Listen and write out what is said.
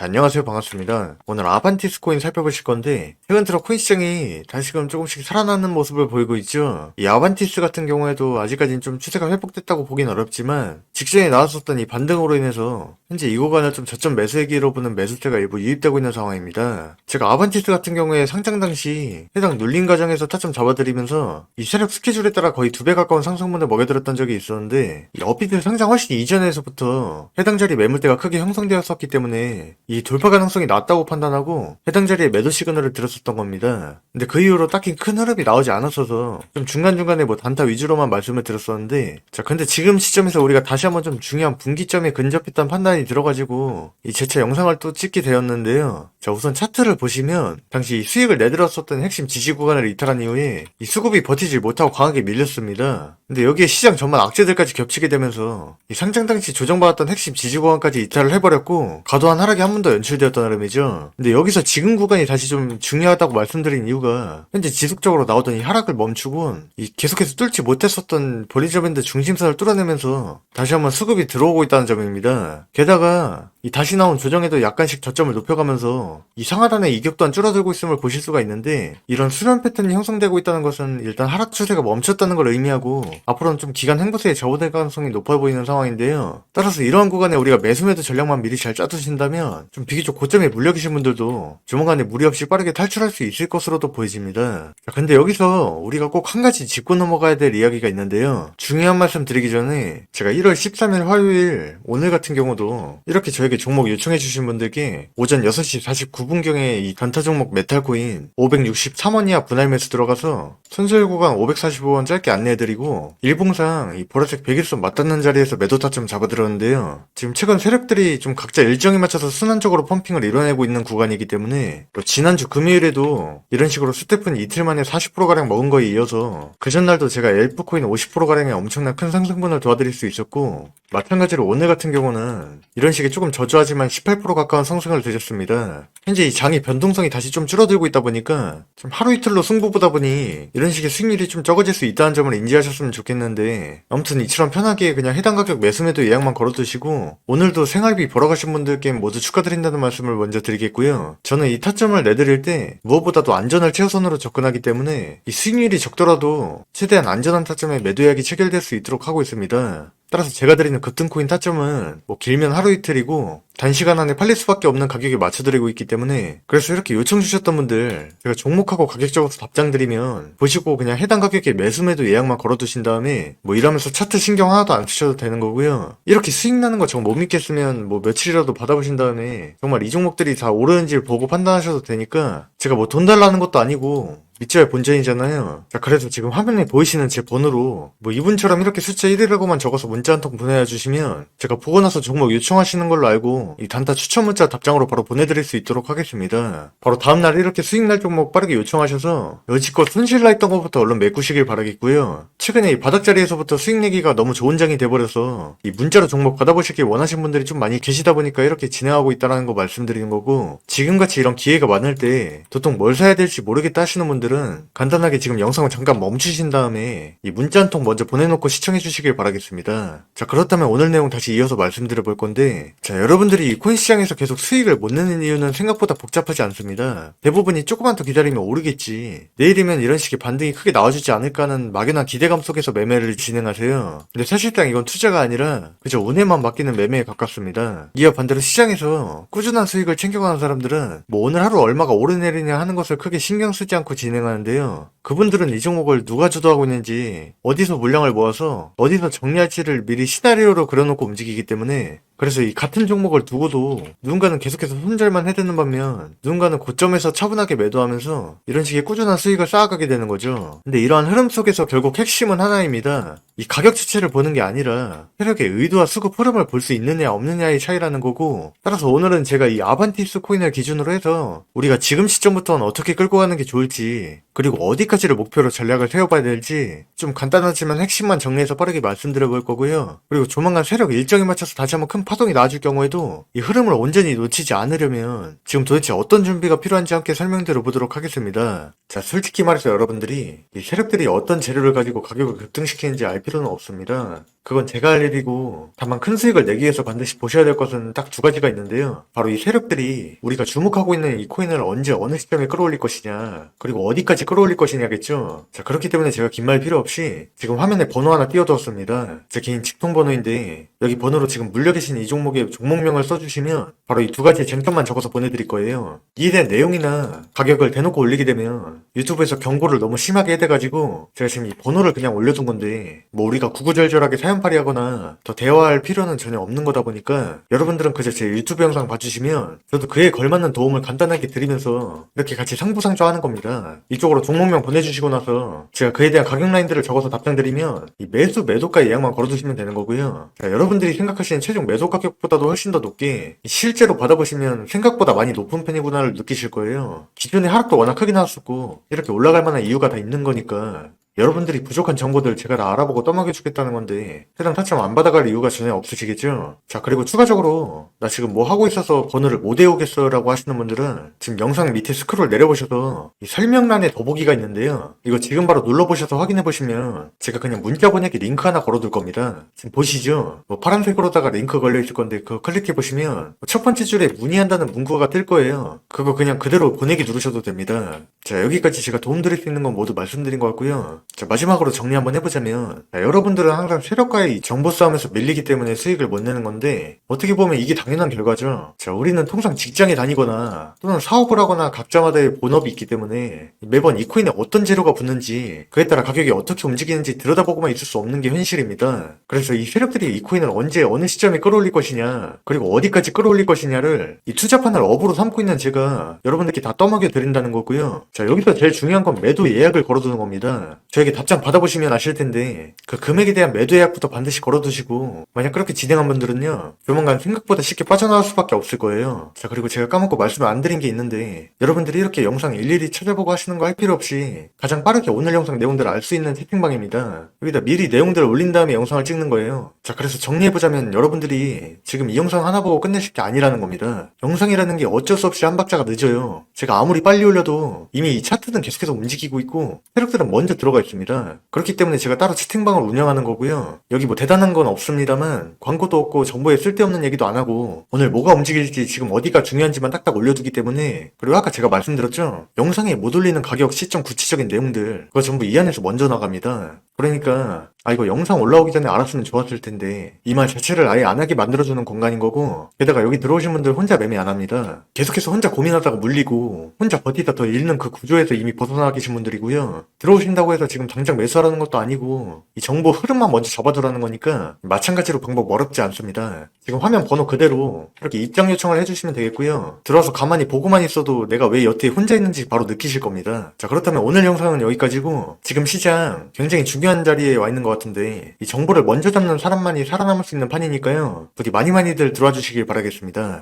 자, 안녕하세요. 반갑습니다. 오늘 아반티스 코인 살펴보실 건데, 최근 들어 코인 시장이 다시금 조금씩 살아나는 모습을 보이고 있죠. 이 아반티스 같은 경우에도 아직까지는 좀 추세가 회복됐다고 보긴 어렵지만, 직전에 나왔었던 이 반등으로 인해서, 현재 이 구간을 좀 저점 매수액기로 보는 매수세가 일부 유입되고 있는 상황입니다. 제가 아반티스 같은 경우에 상장 당시 해당 눌린 과정에서 타점 잡아드리면서, 이 세력 스케줄에 따라 거의 두 배 가까운 상승분을 먹여들었던 적이 있었는데, 이 업비트 상장 훨씬 이전에서부터 해당 자리 매물대가 크게 형성되었었기 때문에, 이 돌파 가능성이 낮다고 판단하고 해당 자리에 매도 시그널을 들었었던 겁니다. 근데 그 이후로 딱히 큰 흐름이 나오지 않았어서 좀 중간중간에 뭐 단타 위주로만 말씀을 드렸었는데 자 근데 지금 시점에서 우리가 다시 한번 좀 중요한 분기점에 근접했던 판단이 들어가지고 이 재차 영상을 또 찍게 되었는데요. 자 우선 차트를 보시면 당시 수익을 내들었었던 핵심 지지 구간을 이탈한 이후에 이 수급이 버티질 못하고 강하게 밀렸습니다. 근데 여기에 시장 전반 악재들까지 겹치게 되면서 이 상장 당시 조정받았던 핵심 지지 구간까지 이탈을 해버렸고 과도한 하락이 한번 더 연출되었던 흐름이죠. 근데 여기서 지금 구간이 다시 좀 중요하다고 말씀드린 이유가 현재 지속적으로 나오던 이 하락을 멈추곤 이 계속해서 뚫지 못했었던 볼리저밴드 중심선을 뚫어내면서 다시 한번 수급이 들어오고 있다는 점입니다. 게다가 이 다시 나온 조정에도 약간씩 저점을 높여가면서 이 상하단의 이격 또한 줄어들고 있음을 보실 수가 있는데 이런 수렴 패턴이 형성되고 있다는 것은 일단 하락 추세가 멈췄다는 걸 의미하고 앞으로는 좀 기간 행보세에 접어들 가능성이 높아 보이는 상황인데요. 따라서 이러한 구간에 우리가 매수매도 전략만 미리 잘 짜두신다면 좀 비교적 고점에 물려 계신 분들도 조만간에 무리 없이 빠르게 탈출할 수 있을 것으로도 보여집니다. 자, 근데 여기서 우리가 꼭 한 가지 짚고 넘어가야 될 이야기가 있는데요. 중요한 말씀 드리기 전에 제가 1월 13일 화요일 오늘 같은 경우도 이렇게 저 에게 종목 요청해 주신 분들께 오전 6시 49분경에 이 단타 종목 메탈코인 563원 이하 분할 매수 들어가서 손절 구간 545원 짧게 안내해드리고 일봉상 이 보라색 100일선 맞닿는 자리에서 매도 타점 잡아들었는데요. 지금 최근 세력들이 좀 각자 일정에 맞춰서 순환적으로 펌핑을 이뤄내고 있는 구간이기 때문에 또 지난주 금요일에도 이런 식으로 스태프는 이틀 만에 40%가량 먹은 거에 이어서 그 전날도 제가 엘프코인 50%가량의 엄청난 큰 상승분을 도와드릴 수 있었고 마찬가지로 오늘 같은 경우는 이런 식의 조금 저 조하지만 18% 가까운 상승을 드렸습니다. 현재 이 장이 변동성이 다시 좀 줄어들고 있다 보니까 좀 하루 이틀로 승부보다 보니 이런 식의 수익률이 좀 적어질 수 있다는 점을 인지하셨으면 좋겠는데 아무튼 이처럼 편하게 그냥 해당 가격 매수매도 예약만 걸어두시고 오늘도 생활비 벌어가신 분들께 모두 축하드린다는 말씀을 먼저 드리겠고요. 저는 이 타점을 내드릴 때 무엇보다도 안전을 최우선으로 접근하기 때문에 이 수익률이 적더라도 최대한 안전한 타점에 매도 예약이 체결될 수 있도록 하고 있습니다. 따라서 제가 드리는 급등코인 타점은 뭐 길면 하루 이틀이고 단시간 안에 팔릴 수밖에 없는 가격에 맞춰드리고 있기 때문에 그래서 이렇게 요청 주셨던 분들 제가 종목하고 가격 적어서 답장 드리면 보시고 그냥 해당 가격에 매수매도 예약만 걸어두신 다음에 뭐 이러면서 차트 신경 하나도 안 쓰셔도 되는 거고요. 이렇게 수익 나는 거 정말 못 믿겠으면 뭐 며칠이라도 받아보신 다음에 정말 이 종목들이 다 오르는지를 보고 판단하셔도 되니까 제가 뭐 돈 달라는 것도 아니고 믿져야 본전이잖아요. 자, 그래서 지금 화면에 보이시는 제 번호로 뭐 이분처럼 이렇게 숫자 1이라고만 적어서 문자 한 통 보내주시면 주시면 제가 보고 나서 종목 요청하시는 걸로 알고 이 단타 추천 문자 답장으로 바로 보내드릴 수 있도록 하겠습니다. 바로 다음날 이렇게 수익 날 종목 빠르게 요청하셔서 여지껏 손실 나 있던 것부터 얼른 메꾸시길 바라겠고요. 최근에 이 바닥 자리에서부터 수익 내기가 너무 좋은 장이 돼버려서 이 문자로 종목 받아보시길 원하시는 분들이 좀 많이 계시다 보니까 이렇게 진행하고 있다는 거 말씀드리는 거고 지금같이 이런 기회가 많을 때 도통 뭘 사야 될지 모르겠다 하시는 분들 분들은 간단하게 지금 영상을 잠깐 멈추신 다음에 이 문자 한 통 먼저 보내놓고 시청해 주시길 바라겠습니다. 자 그렇다면 오늘 내용 다시 이어서 말씀드려 볼 건데 자 여러분들이 이 코인 시장에서 계속 수익을 못 내는 이유는 생각보다 복잡하지 않습니다. 대부분이 조금만 더 기다리면 오르겠지. 내일이면 이런 식의 반등이 크게 나와주지 않을까 하는 막연한 기대 감 속에서 매매를 진행하세요. 근데 사실상 이건 투자가 아니라 그저 운에만 맡기는 매매에 가깝습니다. 이와 반대로 시장에서 꾸준한 수익을 챙겨가는 사람들은 뭐 오늘 하루 얼마가 오르내리냐 하는 것을 크게 신경 쓰지 않고 진행하는데요. 그분들은 이 종목을 누가 주도하고 있는지 어디서 물량을 모아서 어디서 정리할지를 미리 시나리오로 그려놓고 움직이기 때문에 그래서 이 같은 종목을 두고도 누군가는 계속해서 손절만 해대는 반면 누군가는 고점에서 차분하게 매도하면서 이런 식의 꾸준한 수익을 쌓아가게 되는 거죠. 근데 이러한 흐름 속에서 결국 핵심은 하나입니다. 이 가격 자체를 보는 게 아니라 세력의 의도와 수급 흐름을 볼 수 있느냐 없느냐의 차이라는 거고 따라서 오늘은 제가 이 아반티스 코인을 기준으로 해서 우리가 지금 시점부터는 어떻게 끌고 가는 게 좋을지 그리고 어디까지를 목표로 전략을 세워봐야 될지 좀 간단하지만 핵심만 정리해서 빠르게 말씀드려 볼 거고요. 그리고 조만간 세력 일정에 맞춰서 다시 한번 큰 파동이 나와줄 경우에도 이 흐름을 온전히 놓치지 않으려면 지금 도대체 어떤 준비가 필요한지 함께 설명드려 보도록 하겠습니다. 자, 솔직히 말해서 여러분들이 이 세력들이 어떤 재료를 가지고 가격을 급등시키는지 알 필요는 없습니다. 그건 제가 할 일이고 다만 큰 수익을 내기 위해서 반드시 보셔야 될 것은 딱 두 가지가 있는데요. 바로 이 세력들이 우리가 주목하고 있는 이 코인을 언제 어느 시점에 끌어올릴 것이냐 그리고 어디까지 끌어올릴 것이냐겠죠. 자 그렇기 때문에 제가 긴 말 필요 없이 지금 화면에 번호 하나 띄워두었습니다. 제 개인 직통 번호인데 여기 번호로 지금 물려 계신 이 종목의 종목명을 써주시면 바로 이 두 가지의 쟁점만 적어서 보내드릴 거예요. 이에 대한 내용이나 가격을 대놓고 올리게 되면 유튜브에서 경고를 너무 심하게 해대가지고 제가 지금 이 번호를 그냥 올려둔 건데 뭐 우리가 구구절절하게 사연팔이 하거나 더 대화할 필요는 전혀 없는 거다 보니까 여러분들은 그저 제 유튜브 영상 봐주시면 저도 그에 걸맞는 도움을 간단하게 드리면서 이렇게 같이 상부상조 하는 겁니다. 이쪽으로 종목명 보내주시고 나서 제가 그에 대한 가격 라인들을 적어서 답장드리면 이 매수 매도가 예약만 걸어두시면 되는 거고요. 자, 여러분들이 생각하시는 최종 매도 가격보다도 훨씬 더 높게 실제로 받아보시면 생각보다 많이 높은 편이구나를 느끼실 거예요. 기존에 하락도 워낙 크게 나왔었고 이렇게 올라갈 만한 이유가 다 있는 거니까 여러분들이 부족한 정보들 제가 다 알아보고 떠먹여주겠다는 건데 해당 타점 안 받아갈 이유가 전혀 없으시겠죠? 자 그리고 추가적으로 나 지금 뭐 하고 있어서 번호를 못 외우겠어 라고 하시는 분들은 지금 영상 밑에 스크롤 내려보셔서 이 설명란에 더보기가 있는데요. 이거 지금 바로 눌러보셔서 확인해보시면 제가 그냥 문자 보내기 링크 하나 걸어둘 겁니다. 지금 보시죠? 뭐 파란색으로다가 링크 걸려있을 건데 그거 클릭해보시면 첫 번째 줄에 문의한다는 문구가 뜰 거예요. 그거 그냥 그대로 보내기 누르셔도 됩니다. 자 여기까지 제가 도움드릴 수 있는 건 모두 말씀드린 것 같고요 자, 마지막으로 정리 한번 해보자면, 자, 여러분들은 항상 세력과의 이 정보 싸움에서 밀리기 때문에 수익을 못 내는 건데, 어떻게 보면 이게 당연한 결과죠. 자, 우리는 통상 직장에 다니거나, 또는 사업을 하거나 각자마다의 본업이 있기 때문에, 매번 이 코인에 어떤 재료가 붙는지, 그에 따라 가격이 어떻게 움직이는지 들여다보고만 있을 수 없는 게 현실입니다. 그래서 이 세력들이 이 코인을 언제, 어느 시점에 끌어올릴 것이냐, 그리고 어디까지 끌어올릴 것이냐를, 이 투자판을 업으로 삼고 있는 제가 여러분들께 다 떠먹여 드린다는 거고요. 자, 여기서 제일 중요한 건 매도 예약을 걸어두는 겁니다. 저에게 답장 받아보시면 아실 텐데 그 금액에 대한 매도 예약부터 반드시 걸어두시고 만약 그렇게 진행한 분들은요 조만간 생각보다 쉽게 빠져나올 수밖에 없을 거예요. 자 그리고 제가 까먹고 말씀을 안 드린 게 있는데 여러분들이 이렇게 영상 일일이 찾아보고 하시는 거 할 필요 없이 가장 빠르게 오늘 영상 내용들을 알 수 있는 채팅방입니다. 여기다 미리 내용들을 올린 다음에 영상을 찍는 거예요. 자 그래서 정리해보자면 여러분들이 지금 이 영상 하나 보고 끝내실 게 아니라는 겁니다 영상이라는 게 어쩔 수 없이 한 박자가 늦어요 제가 아무리 빨리 올려도 이미 이 차트는 계속해서 움직이고 있고 세력들은 먼저 들어가 있습니다. 그렇기 때문에 제가 따로 채팅방을 운영하는 거고요. 여기 뭐 대단한 건 없습니다만 광고도 없고 정보에 쓸데없는 얘기도 안 하고 오늘 뭐가 움직일지 지금 어디가 중요한지만 딱딱 올려두기 때문에 그리고 아까 제가 말씀드렸죠. 영상에 못 올리는 가격 시점 구체적인 내용들 그거 전부 이 안에서 먼저 나갑니다. 그러니까 아 이거 영상 올라오기 전에 알았으면 좋았을 텐데 이 말 자체를 아예 안 하게 만들어주는 공간인 거고 게다가 여기 들어오신 분들 혼자 매매 안 합니다. 계속해서 혼자 고민하다가 물리고 혼자 버티다 더 잃는 그 구조에서 이미 벗어나 계신 분들이고요. 들어오신다고 해서 지금 당장 매수하라는 것도 아니고 이 정보 흐름만 먼저 잡아두라는 거니까 마찬가지로 방법 어렵지 않습니다. 지금 화면 번호 그대로 이렇게 입장 요청을 해주시면 되겠고요. 들어와서 가만히 보고만 있어도 내가 왜 여태에 혼자 있는지 바로 느끼실 겁니다. 자 그렇다면 오늘 영상은 여기까지고 지금 시장 굉장히 중요한 자리에 와 있는 것 같은데 이 정보를 먼저 잡는 사람만이 살아남을 수 있는 판이니까요. 부디 많이 많이들 들어와 주시길 바라겠습니다.